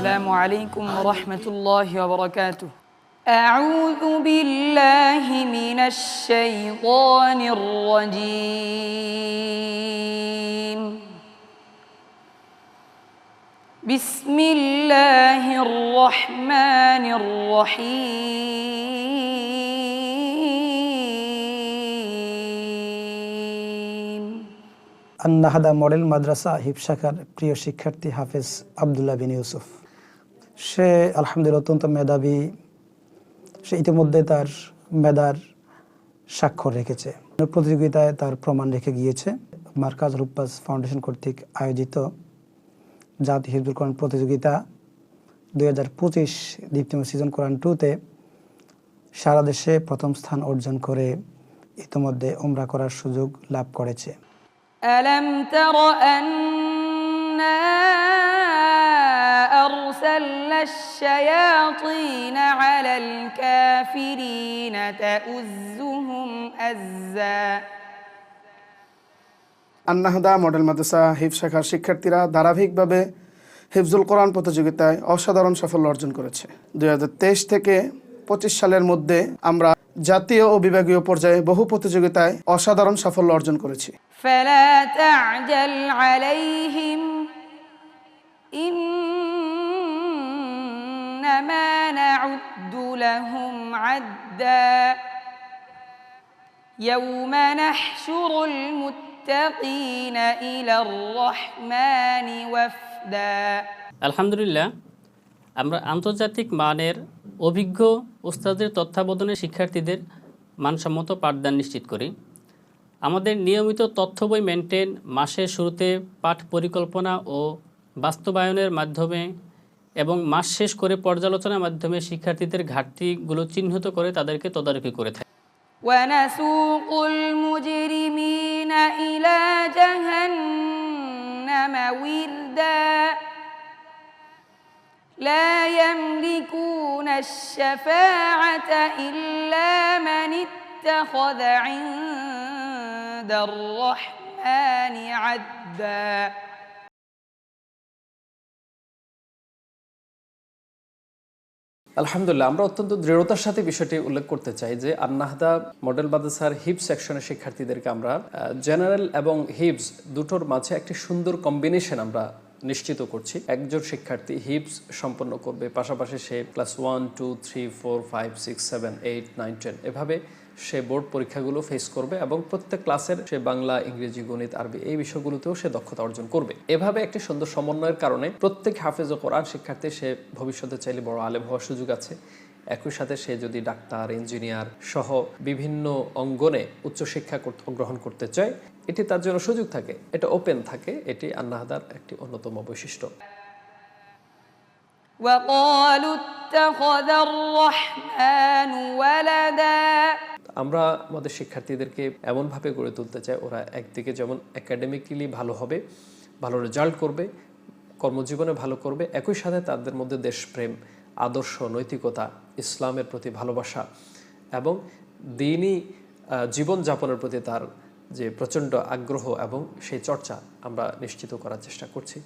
السلام عليكم ورحمة الله وبركاته أعوذ بالله من الشيطان الرجيم بسم الله الرحمن الرحيم আন্নাহাদা model মাদ্রাসা হিপশাখার প্রিয় শিক্ষার্থী হাফেজ আবদুল্লাহ বিন ইউসুফ সে আলহামদুলিল্লাহ অত্যন্ত মেধাবী সে ইতিমধ্যে তার মেধার স্বাক্ষর রেখেছে প্রতিযোগিতায় তার প্রমাণ রেখে গিয়েছে মার্কাজ রূপাস ফাউন্ডেশন কর্তৃক আয়োজিত জাতি হিজবুল কোরআন প্রতিযোগিতা দুই হাজার পঁচিশ দ্বিতীয় সিজন কোরআন টুতে সারা দেশে প্রথম স্থান অর্জন করে ইতিমধ্যে উমরা করার সুযোগ লাভ করেছে ألم تر أنا الشياطين على الكافرين تؤزهم أزا আন্নাহদা মডেল মাদ্রাসা হিফ শাখার শিক্ষার্থীরা ধারাবাহিকভাবে হিফজুল কোরআন প্রতিযোগিতায় অসাধারণ সাফল্য অর্জন করেছে দুই থেকে পঁচিশ সালের মধ্যে আমরা জাতীয় ও বিভাগীয় পর্যায়ে বহু প্রতিযোগিতায় অসাধারণ সাফল্য অর্জন করেছি نعد لهم عدا يوم نحشر المتقين إلى الرحمن وفدا আলহামদুলিল্লাহ আমরা আন্তর্জাতিক মানের অভিজ্ঞ উস্তাদের তত্ত্বাবধানে শিক্ষার্থীদের মানসম্মত পাঠদান নিশ্চিত করি আমাদের নিয়মিত তথ্য বই মেনটেন মাসের শুরুতে পাঠ পরিকল্পনা ও বাস্তবায়নের মাধ্যমে এবং মাস শেষ করে পর্যালোচনার মাধ্যমে শিক্ষার্থীদের ঘাটতিগুলো চিহ্নিত করে তাদেরকে তদারকি করে থাকে ونسوق المجرمين إلى جهنم وردا لا يملكون الشفاعة إلا من اتخذ عند الرحمن عدا আলহামদুলিল্লাহ, আমরা অত্যন্ত দৃঢ়তার সাথে বিষয়টি উল্লেখ করতে চাই যে আন্নাহদা মডেল মাদ্রাসার হিপস সেকশনের শিক্ষার্থীদেরকে আমরা জেনারেল এবং হিপস দুটোর মাঝে একটি সুন্দর কম্বিনেশন আমরা নিশ্চিত করছি। একজন শিক্ষার্থী হিপস সম্পন্ন করবে, পাশাপাশি সে class one, two, three, four, five, six, seven, eight, nine, ten, এভাবে সে বোর্ড পরীক্ষাগুলো ফেস করবে এবং প্রত্যেক ক্লাসের সে বাংলা ইংরেজি গণিত আরবি এই বিষয়গুলোতেও সে দক্ষতা অর্জন করবে এভাবে একটি সুন্দর সমন্বয়ের কারণে প্রত্যেক হাফেজ ও কোরআন শিক্ষার্থী সে ভবিষ্যতে চাইলে বড় আলেম হওয়ার সুযোগ আছে একই সাথে সে যদি ডাক্তার ইঞ্জিনিয়ার সহ বিভিন্ন অঙ্গনে উচ্চশিক্ষা কর- গ্রহণ করতে চায় এটি তার জন্য সুযোগ থাকে এটা ওপেন থাকে এটি আন্নাহাদার একটি অন্যতম বৈশিষ্ট্য وقالوا اتخذ الرحمن ولدا আমরা আমাদের শিক্ষার্থীদেরকে এমনভাবে গড়ে তুলতে চাই, ওরা একদিকে যেমন একাডেমিক্যালি ভালো হবে, ভালো রেজাল্ট করবে, কর্মজীবনে ভালো করবে, একই সাথে তাদের মধ্যে দেশপ্রেম, আদর্শ, নৈতিকতা, ইসলামের প্রতি ভালোবাসা এবং দিনই জীবনযাপনের প্রতি তার যে প্রচণ্ড আগ্রহ এবং সেই চর্চা আমরা নিশ্চিত করার চেষ্টা করছি।